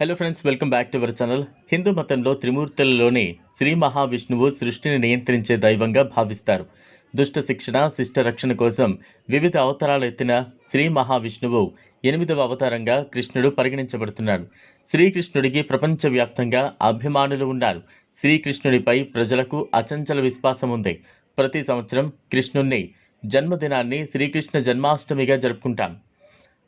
Hello friends welcome back to our channel Hindu మతంలో త్రిమూర్తులలోని శ్రీ మహావిష్ణువు సృష్టిని నియంత్రించే దైవంగా భావిస్తారు. దుష్ట శిక్షణ శిష్ట రక్షణ కోసం వివిధ అవతారాలు ఎత్తిన శ్రీ మహావిష్ణువు ఎనిమిదవ అవతారంగా కృష్ణుడు పరిగణించబడుతున్నాడు. శ్రీకృష్ణుడికి ప్రపంచవ్యాప్తంగా అభిమానులు ఉన్నారు. శ్రీకృష్ణుడిపై ప్రజలకు అచంచల విశ్వాసం ఉంది. ప్రతి సంవత్సరం కృష్ణుణ్ణి జన్మదినాన్ని శ్రీకృష్ణ జన్మాష్టమిగా జరుపుకుంటాం.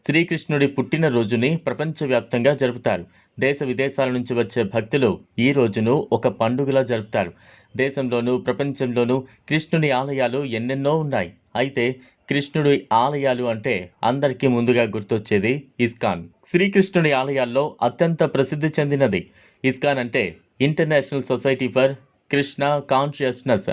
శ్రీకృష్ణుడి పుట్టినరోజుని ప్రపంచవ్యాప్తంగా జరుపుతారు. దేశ విదేశాల నుంచి వచ్చే భక్తులు ఈ రోజును ఒక పండుగలా జరుపుతారు. దేశంలోనూ ప్రపంచంలోనూ కృష్ణుని ఆలయాలు ఎన్నెన్నో ఉన్నాయి. అయితే కృష్ణుడి ఆలయాలు అంటే అందరికీ ముందుగా గుర్తొచ్చేది ఇస్కాన్. శ్రీకృష్ణుడి ఆలయాల్లో అత్యంత ప్రసిద్ధి చెందినది ఇస్కాన్ అంటే international society for Krishna consciousness.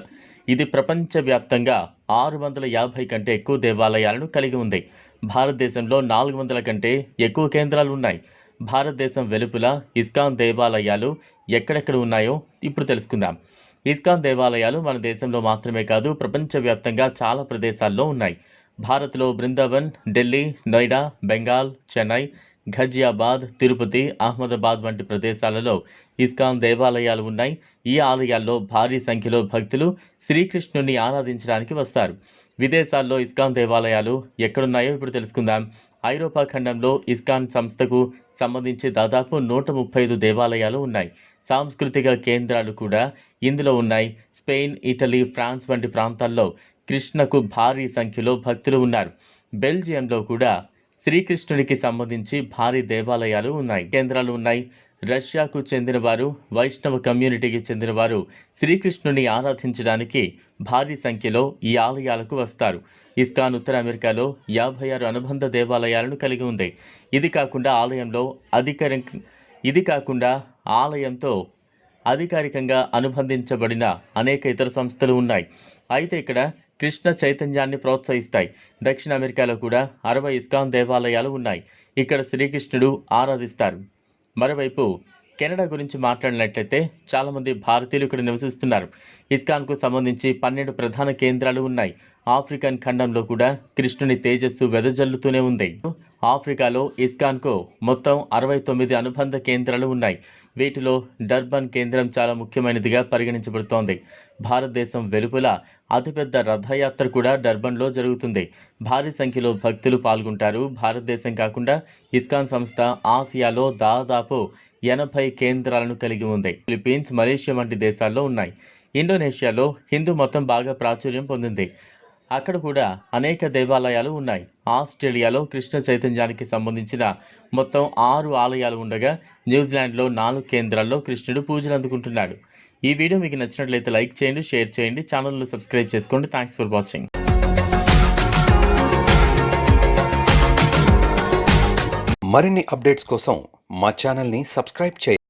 ఇది ప్రపంచవ్యాప్తంగా ఆరు వందల యాభై కంటే ఎక్కువ దేవాలయాలను కలిగి ఉంది. భారతదేశంలో నాలుగు వందల కంటే ఎక్కువ కేంద్రాలు ఉన్నాయి. భారతదేశం వెలుపల ఇస్కాన్ దేవాలయాలు ఎక్కడెక్కడ ఉన్నాయో ఇప్పుడు తెలుసుకుందాం. ఇస్కాన్ దేవాలయాలు మన దేశంలో మాత్రమే కాదు ప్రపంచవ్యాప్తంగా చాలా ప్రదేశాల్లో ఉన్నాయి. భారత్లో బృందావన్ ఢిల్లీ నోయిడా బెంగాల్ చెన్నై ఘజియాబాద్ తిరుపతి అహ్మదాబాద్ వంటి ప్రదేశాలలో ఇస్కాన్ దేవాలయాలు ఉన్నాయి. ఈ ఆలయాల్లో భారీ సంఖ్యలో భక్తులు శ్రీకృష్ణుని ఆరాధించడానికి వస్తారు. విదేశాల్లో ఇస్కాన్ దేవాలయాలు ఎక్కడున్నాయో ఇప్పుడు తెలుసుకుందాం. ఐరోపా ఖండంలో ఇస్కాన్ సంస్థకు సంబంధించి దాదాపు నూట ముప్పై ఐదు దేవాలయాలు ఉన్నాయి. సాంస్కృతిక కేంద్రాలు కూడా ఇందులో ఉన్నాయి. స్పెయిన్ ఇటలీ ఫ్రాన్స్ వంటి ప్రాంతాల్లో కృష్ణకు భారీ సంఖ్యలో భక్తులు ఉన్నారు. బెల్జియంలో కూడా శ్రీకృష్ణుడికి సంబంధించి భారీ దేవాలయాలు ఉన్నాయి. కేంద్రాలు ఉన్నాయి. రష్యాకు చెందినవారు వైష్ణవ కమ్యూనిటీకి చెందినవారు శ్రీకృష్ణుని ఆరాధించడానికి భారీ సంఖ్యలో ఈ ఆలయాలకు వస్తారు. ఇస్కాన్ ఉత్తర అమెరికాలో యాభై ఆరు అనుబంధ దేవాలయాలను కలిగి ఉంది. ఇది కాకుండా ఆలయంలో అధికారి ఇది కాకుండా ఆలయంతో అధికారికంగా అనుబంధించబడిన అనేక ఇతర సంస్థలు ఉన్నాయి. అయితే ఇక్కడ కృష్ణ చైతన్యాన్ని ప్రోత్సహిస్తాయి. దక్షిణ అమెరికాలో కూడా అరవై ఇస్కాన్ దేవాలయాలు ఉన్నాయి. ఇక్కడ శ్రీకృష్ణుడు ఆరాధిస్తారు. మరోవైపు కెనడా గురించి మాట్లాడినట్లయితే చాలామంది భారతీయులు ఇక్కడ నివసిస్తున్నారు. ఇస్కాన్కు సంబంధించి పన్నెండు ప్రధాన కేంద్రాలు ఉన్నాయి. ఆఫ్రికన్ ఖండంలో కూడా కృష్ణుని తేజస్సు వెదజల్లుతూనే ఉంది. ఆఫ్రికాలో ఇస్కాన్కు మొత్తం అరవై తొమ్మిది అనుబంధ కేంద్రాలు ఉన్నాయి. వీటిలో డర్బన్ కేంద్రం చాలా ముఖ్యమైనదిగా పరిగణించబడుతోంది. భారతదేశం వెలుపల అతిపెద్ద రథయాత్ర కూడా డర్బన్లో జరుగుతుంది. భారీ సంఖ్యలో భక్తులు పాల్గొంటారు. భారతదేశం కాకుండా ఇస్కాన్ సంస్థ ఆసియాలో దాదాపు ఎనభై కేంద్రాలను కలిగి ఉంది. ఫిలిప్పీన్స్ మలేషియా వంటి దేశాల్లో ఉన్నాయి. ఇండోనేషియాలో హిందూ మతం బాగా ప్రాచుర్యం పొందింది. అక్కడ కూడా అనేక దేవాలయాలు ఉన్నాయి. ఆస్ట్రేలియాలో కృష్ణ చైతన్యానికి సంబంధించిన మొత్తం ఆరు ఆలయాలు ఉండగా న్యూజిలాండ్లో నాలుగు కేంద్రాల్లో కృష్ణుడు పూజలు అందుకుంటున్నాడు. ఈ వీడియో మీకు నచ్చినట్లయితే లైక్ చేయండి షేర్ చేయండి ఛానల్ను సబ్స్క్రైబ్ చేసుకోండి. థ్యాంక్స్ ఫర్ వాచింగ్ మరిన్ని అప్డేట్స్ కోసం మా ఛానల్ని సబ్స్క్రైబ్ చేయండి.